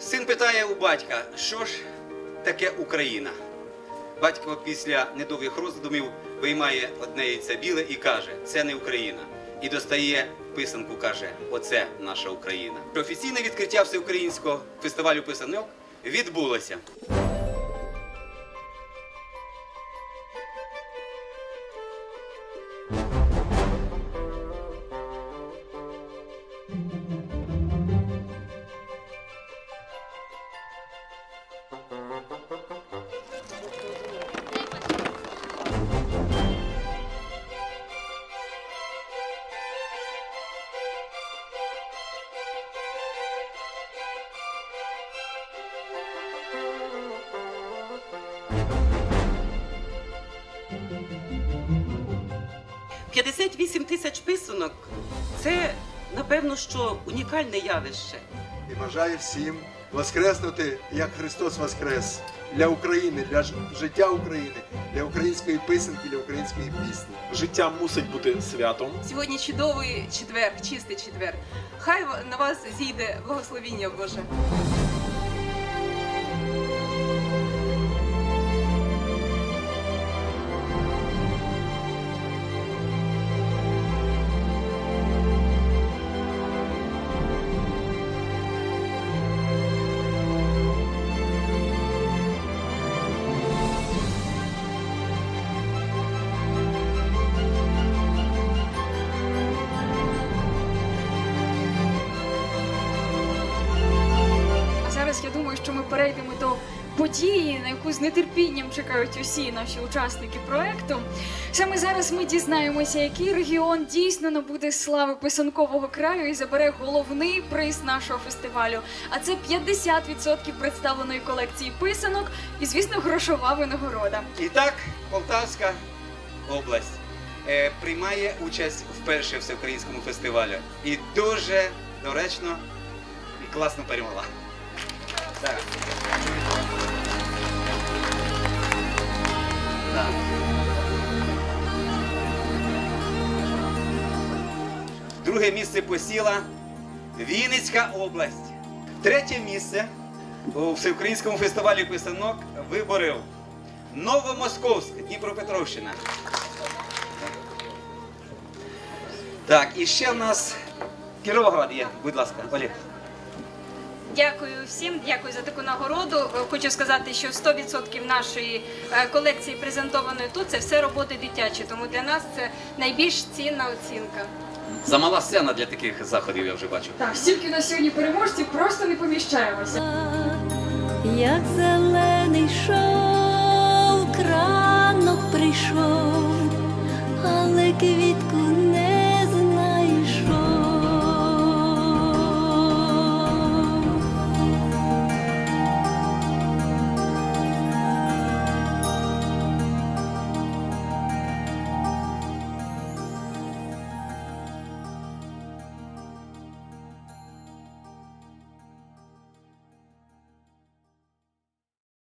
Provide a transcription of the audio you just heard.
Син питає у батька, що ж таке Україна? Батько після недовгих роздумів виймає одне яйце біле і каже, це не Україна. І достає писанку, каже, оце наша Україна. Офіційне відкриття всеукраїнського фестивалю писанок відбулося. – 58 тисяч писанок це напевно що унікальне явище. і бажаю всім воскреснути, як Христос Воскрес для України, для життя України, для української писанки, для української пісні. Життя мусить бути святом. Сьогодні чудовий четвер, чистий четвер. Хай на вас зійде благословіння Боже. Зараз я думаю, що ми перейдемо до події, на яку з нетерпінням чекають усі наші учасники проекту. Саме зараз ми дізнаємося, який регіон дійсно набуде слави писанкового краю і забере головний приз нашого фестивалю. А це 50% представленої колекції писанок і, звісно, грошова винагорода. І так, Полтавська область е, приймає участь вперше в всеукраїнському фестивалі. І дуже доречно і класно перемогла. Друге місце посіла Вінницька область. Третє місце у всеукраїнському фестивалі писанок виборив Новомосковськ, Дніпропетровщина. Так, і ще в нас Кіровоград є, будь ласка, Олег. Дякую всім, дякую за таку нагороду. Е, Хочу сказати, що 100% нашої е, колекції презентованої тут це все роботи дитячі, тому для нас це найбільш цінна оцінка. Замала сцена для таких заходів, я вже бачу. Так, стільки на сьогодні переможців просто не поміщаємося. як зелений шов, кранок.